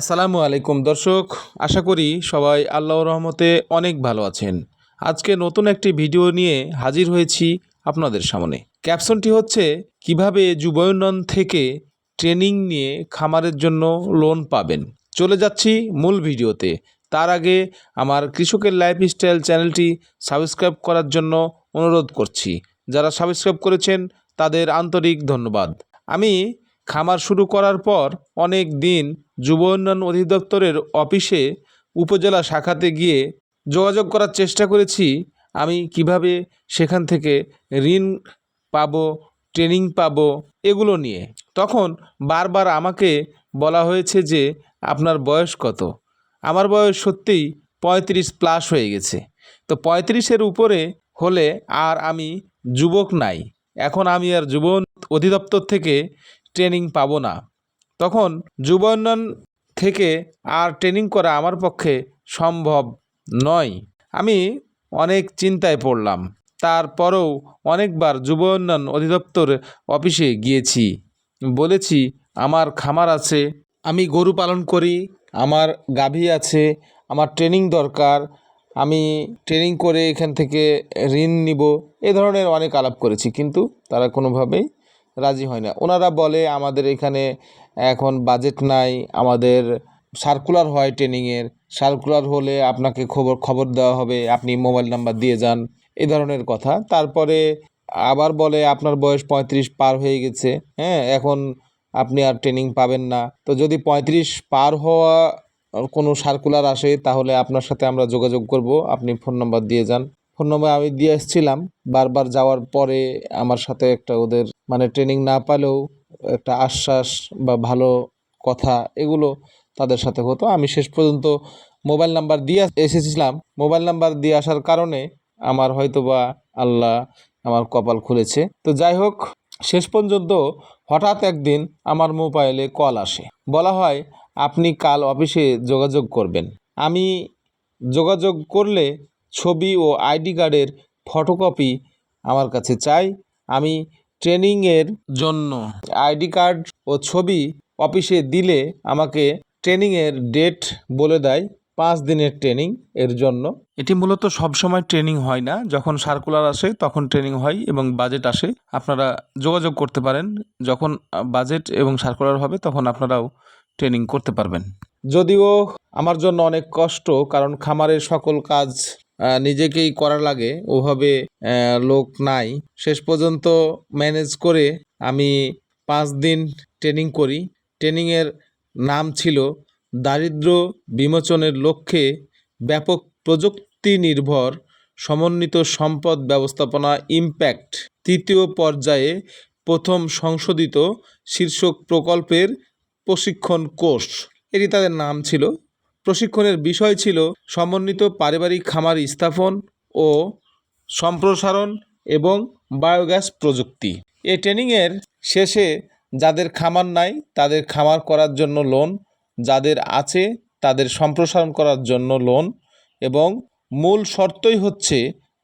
আসসালামু আলাইকুম, দর্শক। আশা করি সবাই আল্লাহর রহমতে অনেক ভালো আছেন। আজকে নতুন একটি ভিডিও নিয়ে হাজির হয়েছি আপনাদের সামনে। ক্যাপশনটি হচ্ছে, কীভাবে যুবায়নন থেকে ট্রেনিং নিয়ে খামারের জন্য লোন পাবেন। চলে যাচ্ছি মূল ভিডিওতে। তার আগে আমার কৃষকের লাইফস্টাইল চ্যানেলটি সাবস্ক্রাইব করার জন্য অনুরোধ করছি। যারা সাবস্ক্রাইব করেছেন, তাদের আন্তরিক ধন্যবাদ। আমি খামার শুরু করার পর অনেক দিন যুব উন্নয়ন অধিদপ্তরের অফিসে উপজেলা শাখাতে গিয়ে যোগাযোগ করার চেষ্টা করেছি। আমি কীভাবে সেখান থেকে ঋণ পাবো, ট্রেনিং পাব, এগুলো নিয়ে। তখন বারবার আমাকে বলা হয়েছে যে, আপনার বয়স কত? আমার বয়স সত্যিই পঁয়ত্রিশ প্লাস হয়ে গেছে। তো পঁয়ত্রিশের উপরে হলে আর আমি যুবক নাই। এখন আমি আর যুব অধিদপ্তর থেকে ট্রেনিং পাবো না। তখন যুব উন্নয়ন থেকে আর ট্রেনিং করা আমার পক্ষে সম্ভব নয়। আমি অনেক চিন্তায় পড়লাম। তারপরেও অনেকবার যুব উন্নয়ন অধিদপ্তর অফিসে গিয়েছি। বলেছি, আমার খামার আছে, আমি গরু পালন করি, আমার গাভী আছে, আমার ট্রেনিং দরকার, আমি ট্রেনিং করে এখান থেকে ঋণ নিব। এ ধরনের অনেক আলাপ করেছি, কিন্তু তারা কোনোভাবেই রাজি হয় না। ওনারা বলে, আমাদের এখানে এখন বাজেট নাই, আমাদের সার্কুলার হয় ট্রেনিংয়ের সার্কুলার হলে আপনাকে খবর খবর দেওয়া হবে, আপনি মোবাইল নাম্বার দিয়ে যান, এ ধরনের কথা। তারপরে আবার বলে আপনার বয়স পঁয়ত্রিশ পার হয়ে গেছে হ্যাঁ এখন আপনি আর ট্রেনিং পাবেন না। তো যদি পঁয়ত্রিশ পার হওয়া কোনো সার্কুলার আসে, তাহলে আপনার সাথে আমরা যোগাযোগ করব, আপনি ফোন নাম্বার দিয়ে যান। ফোন নম্বর আমি দিয়ে এসেছিলাম বারবার যাওয়ার পরে আমার সাথে একটা ওদের মানে ট্রেনিং না পালেও একটা আশ্বাস বা ভালো কথা এগুলো তাদের সাথে হতো। আমি শেষ পর্যন্ত মোবাইল নাম্বার দিয়ে এসেছিলাম। মোবাইল নাম্বার দিয়ে আসার কারণে আমার হয়তো বা আল্লাহ আমার কপাল খুলেছে। তো যাই হোক, শেষ পর্যন্ত হঠাৎ একদিন আমার মোবাইলে কল আসে। বলা হয়, আপনি কাল অফিসে যোগাযোগ করবেন। আমি যোগাযোগ করলে ছবি ও আইডি কার্ডের ফটোকপি আমার কাছে চাই। আমি ট্রেনিংয়ের জন্য। আইডি কার্ড ও ছবি অফিসে দিলে আমাকে ট্রেনিংয়ের ডেট বলে দেয় পাঁচ দিনের ট্রেনিং এর জন্য। এটি মূলত সবসময় ট্রেনিং হয় না। যখন সার্কুলার আসে তখন ট্রেনিং হয় এবং বাজেট আসে। আপনারা যোগাযোগ করতে পারেন। যখন বাজেট এবং সার্কুলার হবে তখন আপনারাও ট্রেনিং করতে পারবেন। যদিও আমার জন্য অনেক কষ্ট কারণ খামারের সকল কাজ নিজেকেই করা লাগে, ওভাবে লোক নাই। শেষ পর্যন্ত ম্যানেজ করে আমি পাঁচ দিন ট্রেনিং করি। ট্রেনিংয়ের নাম ছিল দারিদ্র বিমোচনের লক্ষ্যে ব্যাপক প্রযুক্তি নির্ভর সমন্বিত সম্পদ ব্যবস্থাপনা ইম্প্যাক্ট তৃতীয় পর্যায়ে প্রথম সংশোধিত শীর্ষক প্রকল্পের প্রশিক্ষণ কোর্স। এটি তাদের নাম ছিল। প্রশিক্ষণের বিষয় ছিল সমন্বিত পারিবারিক খামার স্থাপন ও সম্প্রসারণ এবং বায়োগ্যাস প্রযুক্তি। এই ট্রেনিংয়ের শেষে যাদের খামার নাই, তাদের খামার করার জন্য লোন, যাদের আছে, তাদের সম্প্রসারণ করার জন্য লোন এবং মূল শর্তই হচ্ছে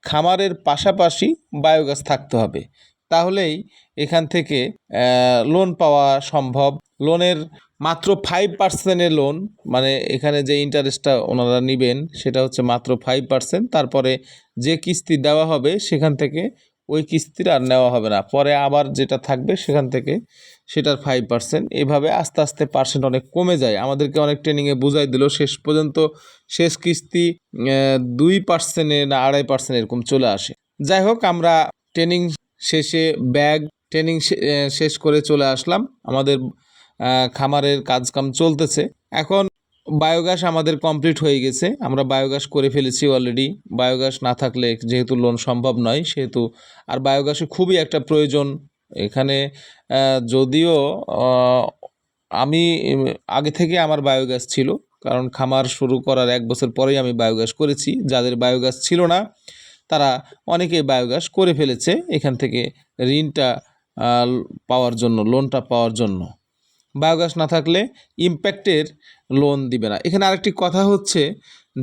খামারের পাশাপাশি বায়োগ্যাস থাকতে হবে। তাহলেই এখান থেকে লোন পাওয়া সম্ভব। লোনের মাত্র ফাইভ পার্সেন্টের লোন মানে এখানে যে ইন্টারেস্টটা ওনারা নেবেন, সেটা হচ্ছে মাত্র ফাইভ পার্সেন্ট তারপরে যে কিস্তি দেওয়া হবে সেখান থেকে ওই কিস্তির আর নেওয়া হবে না। পরে আবার যেটা থাকবে সেখান থেকে সেটার ফাইভ পার্সেন্ট এভাবে আস্তে আস্তে পার্সেন্ট অনেক কমে যায়। আমাদেরকে অনেক ট্রেনিংয়ে বুঝাই দিল, শেষ পর্যন্ত শেষ কিস্তি দুই পার্সেন্টে না আড়াই পার্সেন্ট এরকম চলে আসে। যাই হোক, আমরা ট্রেনিং শেষে ব্যাগ ট্রেনিং শেষ করে চলে আসলাম। আমাদের খামারের কাজকাম চলতেছে। এখন বায়োগ্যাস আমাদের কমপ্লিট হয়ে গেছে। আমরা বায়োগ্যাস করে ফেলেছি অলরেডি বায়োগ্যাস না থাকলে যেহেতু লোন সম্ভব নয়, সেহেতু আর বায়োগ্যাসে খুবই একটা প্রয়োজন। এখানে যদিও আমি আগে থেকে আমার বায়োগ্যাস ছিল, কারণ খামার শুরু করার এক বছর পরেই আমি বায়োগ্যাস করেছি। যাদের বায়োগ্যাস ছিল না, তারা অনেকেই বায়োগ্যাস করে ফেলেছে এখান থেকে ঋণটা পাওয়ার জন্য লোনটা পাওয়ার জন্য। বায়োগ্যাস না থাকলে ইম্প্যাক্টের লোন দিবে না। এখানে আরেকটি কথা হচ্ছে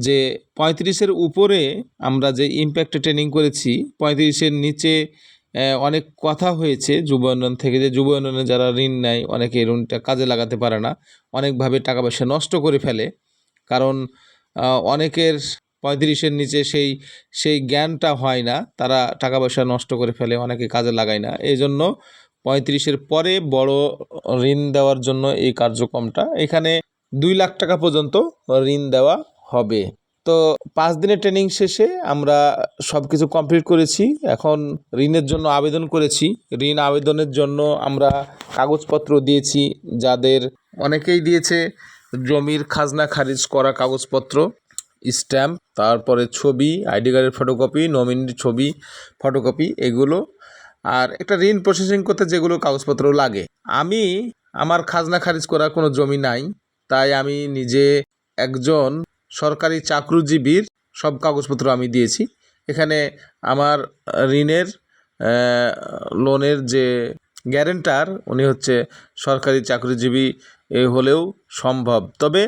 যে পঁয়ত্রিশের উপরে আমরা যে ইম্প্যাক্টে ট্রেনিং করেছি, পঁয়ত্রিশের নিচে অনেক কথা হয়েছে। যুব উন্নয়ন থেকে যে যুব উন্নয়নে যারা ঋণ নেয়, অনেকে ঋণটা কাজে লাগাতে পারে না। অনেকভাবে টাকা পয়সা নষ্ট করে ফেলে। কারণ অনেকের পঁয়ত্রিশের নিচে সেই সেই জ্ঞানটা হয় না। তারা টাকা পয়সা নষ্ট করে ফেলে, অনেকে কাজে লাগায় না। এই জন্য পঁয়ত্রিশের পরে বড় ঋণ দেওয়ার জন্য এই কার্যক্রমটা। এখানে দুই লাখ টাকা পর্যন্ত ঋণ দেওয়া হবে। তো পাঁচ দিনের ট্রেনিং শেষে আমরা সব কিছু কমপ্লিট করেছি। এখন ঋণের জন্য আবেদন করেছি। ঋণ আবেদনের জন্য আমরা কাগজপত্র দিয়েছি, যাদের অনেকেই দিয়েছে জমির খাজনা খারিজ করা কাগজপত্র স্ট্যাম্প তারপরে ছবি আইডি কার্ডের ফটোকপি নমিনির ছবি ফটোকপি এগুলো আর একটা ঋণ প্রসেসিং করতে যেগুলো কাগজপত্র লাগে। আমি আমার খাজনা খারিজ করা কোনো জমি নাই, তাই আমি নিজে একজন সরকারি চাকরিজীবীর সব কাগজপত্র আমি দিয়েছি। এখানে আমার ঋণের লোনের যে গ্যারেন্টার উনি হচ্ছে সরকারি চাকরিজীবী হলেও সম্ভব। তবে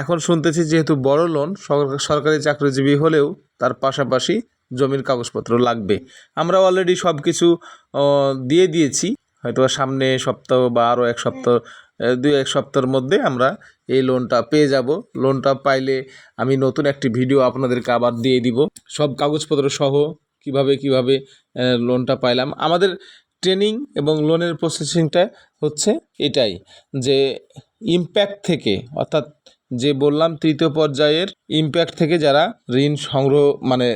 এখন শুনতেছি যেহেতু বড় লোন সরকারি চাকরিজীবী হলেও তার পাশাপাশি জমির কাগজপত্র লাগবে। আমরা অলরেডি সব কিছু দিয়ে দিয়েছি। হয়তো সামনে সপ্তাহ বা আরও এক সপ্তাহ দুই এক সপ্তাহের মধ্যে আমরা এই লোনটা পেয়ে যাব। লোনটা পাইলে আমি নতুন একটি ভিডিও আপনাদেরকে আবার দিয়ে দিব। সব কাগজপত্র সহ কীভাবে কীভাবে লোনটা পাইলাম। আমাদের ট্রেনিং এবং লোনের প্রসেসিংটা হচ্ছে এটাই, যে ইম্প্যাক্ট থেকে, অর্থাৎ যে বললাম তৃতীয় পর্যায়ের ইম্প্যাক্ট থেকে যারা ঋণ সংগ্রহ মানে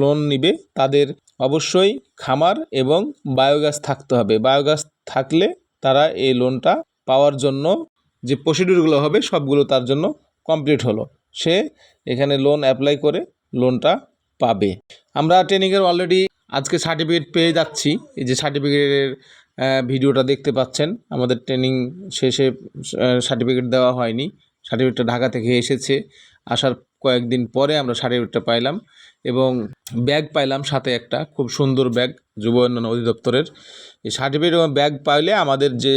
লোন নিবে, তাদের অবশ্যই খামার এবং বায়োগ্যাস থাকতে হবে। বায়োগ্যাস থাকলে তারা এই লোনটা পাওয়ার জন্য যে প্রসিডিউরগুলো হবে, সবগুলো তার জন্য কমপ্লিট হলো। সে এখানে লোন অ্যাপ্লাই করে লোনটা পাবে। আমরা ট্রেনিংয়ের অলরেডি আজকে সার্টিফিকেট পেয়ে যাচ্ছি। এই যে সার্টিফিকেটের ভিডিওটা দেখতে পাচ্ছেন। আমাদের ট্রেনিং শেষে সার্টিফিকেট দেওয়া হয়নি। সার্টিফিকেটটা ঢাকা থেকে এসেছে। আসার কয়েকদিন পরে আমরা সার্টিফিকেটটা পাইলাম এবং ব্যাগ পাইলাম সাথে একটা খুব সুন্দর ব্যাগ যুব উন্নয়ন অধিদপ্তরের। এই সার্টিফিকেট এবং ব্যাগ পাইলে আমাদের যে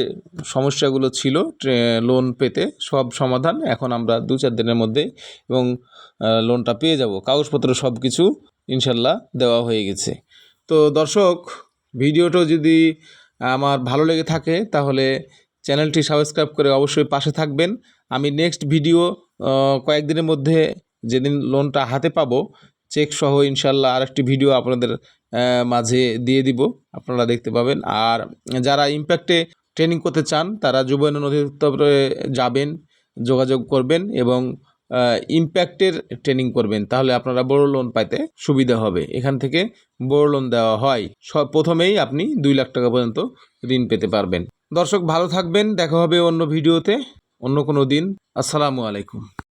সমস্যাগুলো ছিল লোন পেতে সব সমাধান এখন আমরা দু চার দিনের মধ্যে এবং লোনটা পেয়ে যাব। কাগজপত্র সব কিছু ইনশাল্লাহ দেওয়া হয়ে গেছে। তো দর্শক, ভিডিওটা যদি আমার ভালো লেগে থাকে তাহলে চ্যানেলটি সাবস্ক্রাইব করে অবশ্যই পাশে থাকবেন। আমি নেক্সট ভিডিও কয়েকদিনের মধ্যে যেদিন লোনটা হাতে পাবো চেক সহ ইনশাল্লাহ আরেকটি ভিডিও আপনাদের মাঝে দিয়ে দিব, আপনারা দেখতে পাবেন। আর যারা ইম্প্যাক্টে ট্রেনিং করতে চান, তারা যুব অধিদপ্তরে যাবেন, যোগাযোগ করবেন এবং ইম্প্যাক্টের ট্রেনিং করবেন। তাহলে আপনারা বড় লোন পাইতে সুবিধা হবে। এখান থেকে বড় লোন দেওয়া হয়। প্রথমেই আপনি দুই লাখ টাকা পর্যন্ত ঋণ পেতে পারবেন। দর্শক, ভালো থাকবেন। দেখা হবে অন্য ভিডিওতে অন্য কোনো দিন। আসসালামু আলাইকুম।